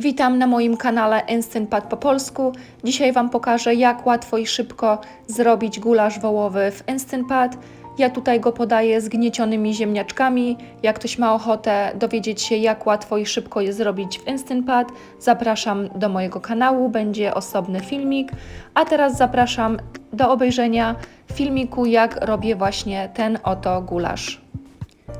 Witam na moim kanale Instant Pat po polsku. Dzisiaj Wam pokażę, jak łatwo i szybko zrobić gulasz wołowy w Instant Pat. Ja tutaj go podaję z gniecionymi ziemniaczkami. Jak ktoś ma ochotę dowiedzieć się, jak łatwo i szybko je zrobić w Instant Pat, zapraszam do mojego kanału, będzie osobny filmik. A teraz zapraszam do obejrzenia filmiku, jak robię właśnie ten oto gulasz.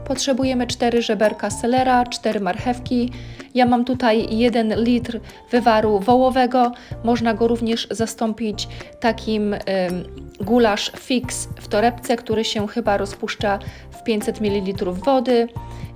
Potrzebujemy 4 żeberka selera, 4 marchewki. Ja mam tutaj 1 litr wywaru wołowego. Można go również zastąpić takim ym, gulasz fix w torebce, który się chyba rozpuszcza w 500 ml wody.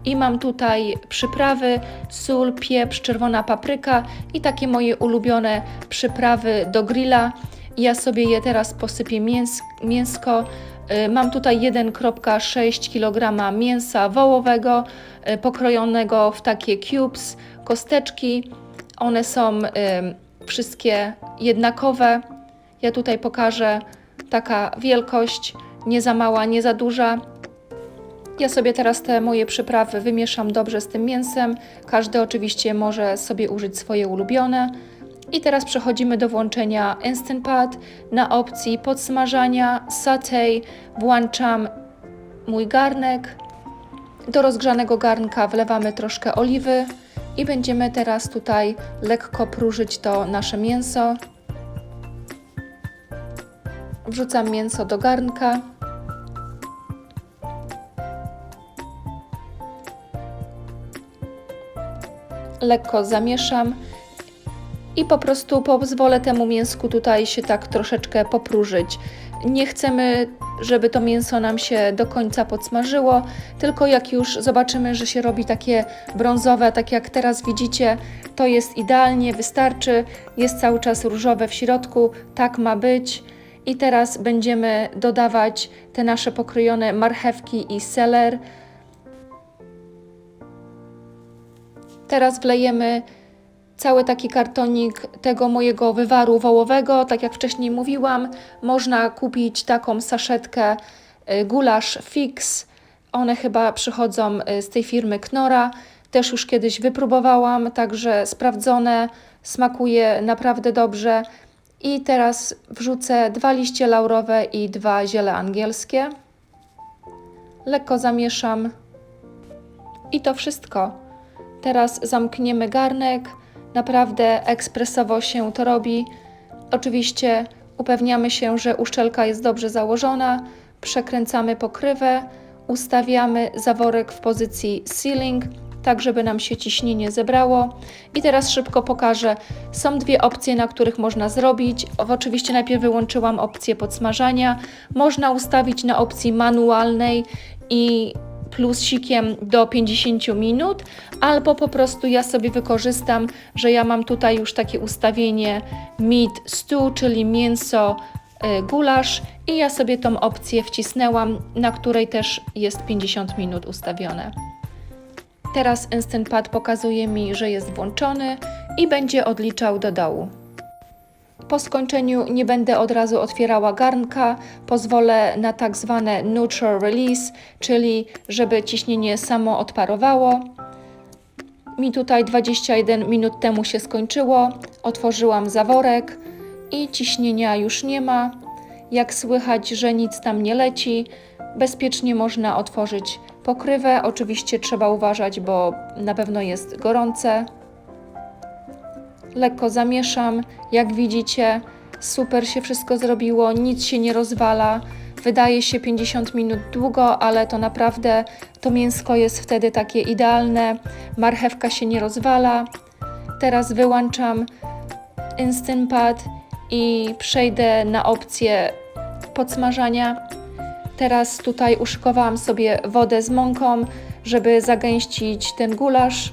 I mam tutaj przyprawy, sól, pieprz, czerwona papryka i takie moje ulubione przyprawy do grilla. Ja sobie je teraz posypię mięs mięsko. Y, Mam tutaj 1,6 kg mięsa wołowego, y, pokrojonego w takie cubes, kosteczki. One są y, wszystkie jednakowe. Ja tutaj pokażę taka wielkość, nie za mała, nie za duża. Ja sobie teraz te moje przyprawy wymieszam dobrze z tym mięsem. Każdy oczywiście może sobie użyć swoje ulubione. I teraz przechodzimy do włączenia Instant Pot. Na opcji podsmażania, sauté włączam mój garnek. Do rozgrzanego garnka wlewamy troszkę oliwy i będziemy teraz tutaj lekko próżyć to nasze mięso. Wrzucam mięso do garnka. Lekko zamieszam i po prostu pozwolę temu mięsku tutaj się tak troszeczkę popróżyć. Nie chcemy, żeby to mięso nam się do końca podsmażyło, tylko jak już zobaczymy, że się robi takie brązowe, tak jak teraz widzicie, to jest idealnie, wystarczy. Jest cały czas różowe w środku, tak ma być. I teraz będziemy dodawać te nasze pokrojone marchewki i seler. Teraz wlejemy cały taki kartonik tego mojego wywaru wołowego. Tak jak wcześniej mówiłam, można kupić taką saszetkę y, gulasz fix. One chyba przychodzą y, z tej firmy Knora. Też już kiedyś wypróbowałam, także sprawdzone, smakuje naprawdę dobrze. I teraz wrzucę dwa liście laurowe i dwa ziele angielskie. Lekko zamieszam. I to wszystko. Teraz zamkniemy garnek. Naprawdę ekspresowo się to robi. Oczywiście upewniamy się, że uszczelka jest dobrze założona. Przekręcamy pokrywę, ustawiamy zaworek w pozycji sealing, tak żeby nam się ciśnienie zebrało. I teraz szybko pokażę. Są dwie opcje, na których można zrobić. Oczywiście najpierw wyłączyłam opcję podsmażania. Można ustawić na opcji manualnej i plusikiem do 50 minut, albo po prostu ja sobie wykorzystam, że ja mam tutaj już takie ustawienie meat stew, czyli mięso y, gulasz i ja sobie tą opcję wcisnęłam, na której też jest 50 minut ustawione. Teraz Instant Pad pokazuje mi, że jest włączony i będzie odliczał do dołu. Po skończeniu nie będę od razu otwierała garnka, pozwolę na tak zwane neutral release, czyli żeby ciśnienie samo odparowało. Mi tutaj 21 minut temu się skończyło, otworzyłam zaworek i ciśnienia już nie ma. Jak słychać, że nic tam nie leci, bezpiecznie można otworzyć pokrywę. Oczywiście trzeba uważać, bo na pewno jest gorące lekko zamieszam. Jak widzicie, super się wszystko zrobiło, nic się nie rozwala. Wydaje się 50 minut długo, ale to naprawdę to mięsko jest wtedy takie idealne. Marchewka się nie rozwala. Teraz wyłączam Instant Pot i przejdę na opcję podsmażania. Teraz tutaj uszykowałam sobie wodę z mąką, żeby zagęścić ten gulasz.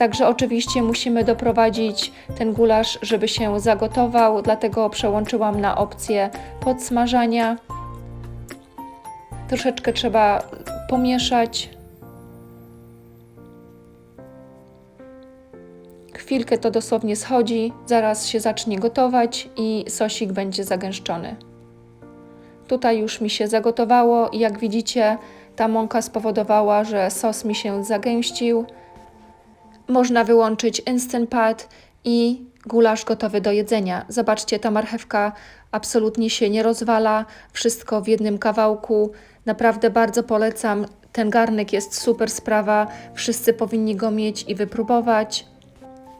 Także oczywiście musimy doprowadzić ten gulasz, żeby się zagotował, dlatego przełączyłam na opcję podsmażania. Troszeczkę trzeba pomieszać. Chwilkę to dosłownie schodzi, zaraz się zacznie gotować i sosik będzie zagęszczony. Tutaj już mi się zagotowało i jak widzicie, ta mąka spowodowała, że sos mi się zagęścił. Można wyłączyć Instant Pot i gulasz gotowy do jedzenia. Zobaczcie, ta marchewka absolutnie się nie rozwala, wszystko w jednym kawałku. Naprawdę bardzo polecam. Ten garnek jest super sprawa, wszyscy powinni go mieć i wypróbować.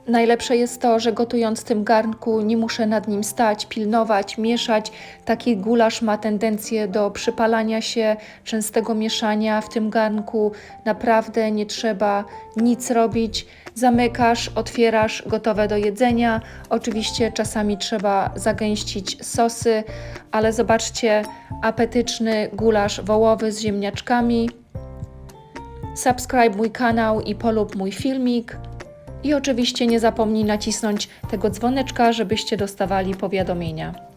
Najlepsze jest to, że gotując w tym garnku nie muszę nad nim stać, pilnować, mieszać. Taki gulasz ma tendencję do przypalania się, częstego mieszania w tym garnku. Naprawdę nie trzeba nic robić. Zamykasz, otwierasz, gotowe do jedzenia. Oczywiście czasami trzeba zagęścić sosy, ale zobaczcie, apetyczny gulasz wołowy z ziemniaczkami. Subskryb mój kanał i polub mój filmik. I oczywiście nie zapomnij nacisnąć tego dzwoneczka, żebyście dostawali powiadomienia.